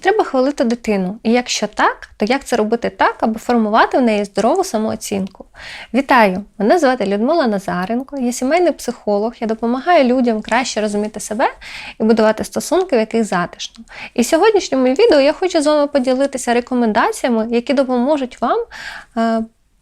треба хвалити дитину? І якщо так, то як це робити так, аби формувати в неї здорову самооцінку? Вітаю! Мене звати Людмила Назаренко, я сімейний психолог. Я допомагаю людям краще розуміти себе і будувати стосунки, в яких затишно. І в сьогоднішньому відео я хочу з вами поділитися рекомендаціями, які допоможуть вам.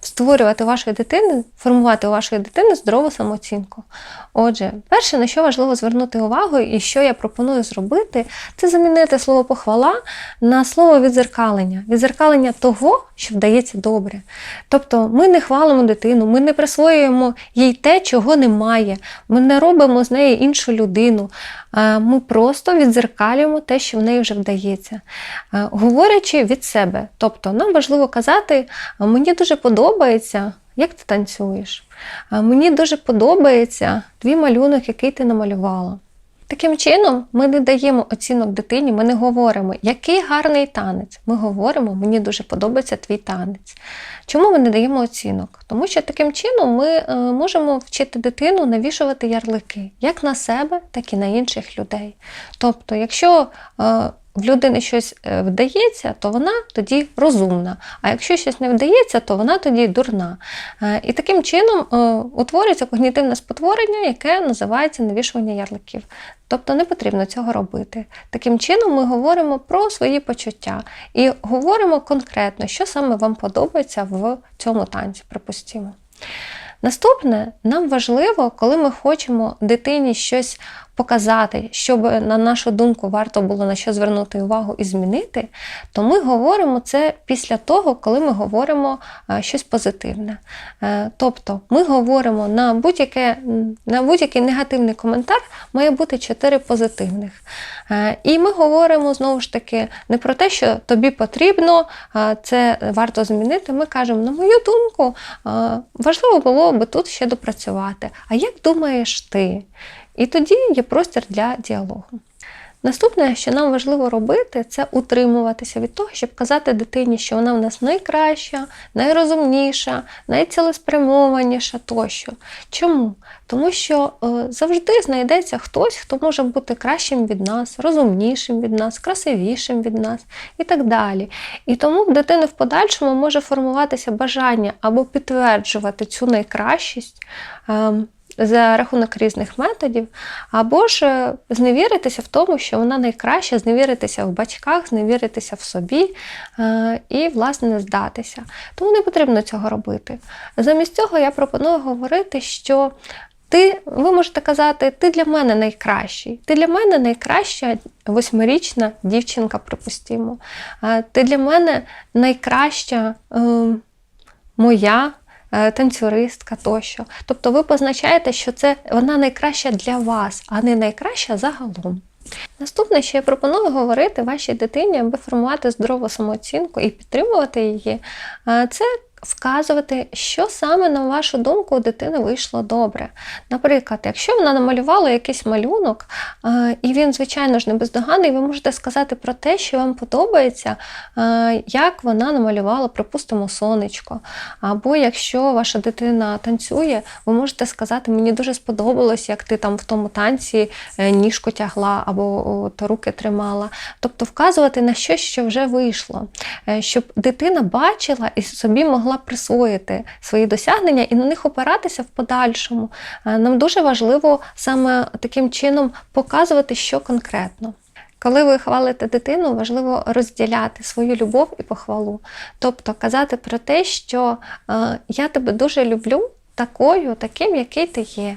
Е, Створювати у вашої дитини, формувати у вашої дитини здорову самооцінку. Отже, перше, на що важливо звернути увагу, і що я пропоную зробити, це замінити слово похвала на слово відзеркалення. Відзеркалення того, що вдається добре. Тобто ми не хвалимо дитину, ми не присвоюємо їй те, чого немає, ми не робимо з неї іншу людину. Ми просто відзеркалюємо те, що в неї вже вдається. Говорячи від себе, тобто нам важливо казати, мені дуже подобається, як ти танцюєш. Мені дуже подобається твій малюнок, який ти намалювала. Таким чином, ми не даємо оцінок дитині, ми не говоримо, який гарний танець. Ми говоримо, мені дуже подобається твій танець. Чому ми не даємо оцінок? Тому що таким чином ми е, можемо вчити дитину навішувати ярлики як на себе, так і на інших людей. Тобто, якщо е, в людини щось е, вдається, то вона тоді розумна. А якщо щось не вдається, то вона тоді дурна. Е, І таким чином е, утворюється когнітивне спотворення, яке називається навішування ярликів. Тобто не потрібно цього робити. Таким чином ми говоримо про свої почуття і говоримо конкретно, що саме вам подобається в цьому танці, припустимо. Наступне, нам важливо, коли ми хочемо дитині щось показати, щоб, на нашу думку, варто було на що звернути увагу і змінити, то ми говоримо це після того, коли ми говоримо е, щось позитивне. Е, Тобто ми говоримо на будь-яке, на будь-який негативний коментар має бути чотири позитивних. Е, І ми говоримо знову ж таки не про те, що тобі потрібно, е, це варто змінити. Ми кажемо, на мою думку, е, важливо було би тут ще допрацювати. А як думаєш ти? І тоді є простір для діалогу. Наступне, що нам важливо робити, це утримуватися від того, щоб казати дитині, що вона в нас найкраща, найрозумніша, найцілеспрямованіша тощо. Чому? Тому що е, завжди знайдеться хтось, хто може бути кращим від нас, розумнішим від нас, красивішим від нас і так далі. І тому в дитини в подальшому може формуватися бажання або підтверджувати цю найкращість. Е, за рахунок різних методів, або ж е, зневіритися в тому, що вона найкраща, зневіритися в батьках, зневіритися в собі е, і, власне, не здатися. Тому не потрібно цього робити. Замість цього я пропоную говорити, що ти, ви можете казати, ти для мене найкращий. Ти для мене найкраща восьмирічна дівчинка, припустимо. Е, Ти для мене найкраща е, моя танцюристка тощо. Тобто ви позначаєте, що це вона найкраща для вас, а не найкраща загалом. Наступне, що я пропоную говорити вашій дитині, аби формувати здорову самооцінку і підтримувати її, е, це вказувати, що саме, на вашу думку, у дитини вийшло добре. Наприклад, якщо вона намалювала якийсь малюнок, е, і він, звичайно ж, не бездоганний, ви можете сказати про те, що вам подобається, е, як вона намалювала, припустимо, сонечко. Або якщо ваша дитина танцює, ви можете сказати, мені дуже сподобалось, як ти там в тому танці е, ніжку тягла або от, руки тримала. Тобто вказувати на щось, що вже вийшло, щоб дитина бачила і собі могла присвоїти свої досягнення і на них опиратися в подальшому. Е, Нам дуже важливо саме таким чином показувати, що конкретно. Коли ви хвалите дитину, важливо розділяти свою любов і похвалу. Тобто казати про те, що е, я тебе дуже люблю. Такою, таким, який ти є.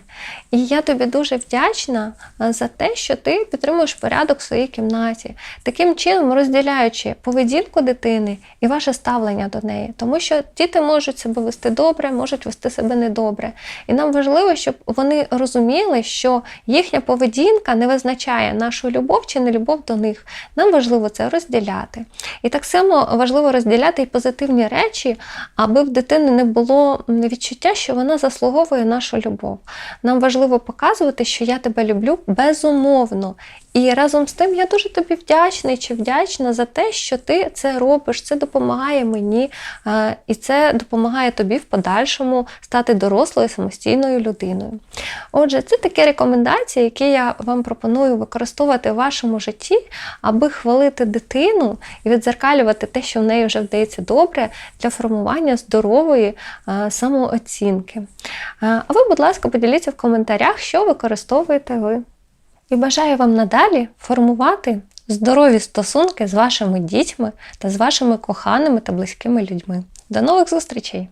І я тобі дуже вдячна е, за те, що ти підтримуєш порядок в своїй кімнаті, таким чином розділяючи поведінку дитини і ваше ставлення до неї. Тому що діти можуть себе вести добре, можуть вести себе недобре. І нам важливо, щоб вони розуміли, що їхня поведінка не визначає нашу любов чи нелюбов до них. Нам важливо це розділяти. І так само важливо розділяти і позитивні речі, аби в дитини не було відчуття, що вона заслуговує нашу любов. Нам важливо показувати, що я тебе люблю безумовно. І разом з тим я дуже тобі вдячний чи вдячна за те, що ти це робиш. Це допомагає мені, е, і це допомагає тобі в подальшому стати дорослою самостійною людиною. Отже, це такі рекомендації, які я вам пропоную використовувати в вашому житті, аби хвалити дитину і відзеркалювати те, що в неї вже вдається добре, для формування здорової е, самооцінки. Е, А ви, будь ласка, поділіться в коментарях, що використовуєте ви. І бажаю вам надалі формувати здорові стосунки з вашими дітьми та з вашими коханими та близькими людьми. До нових зустрічей!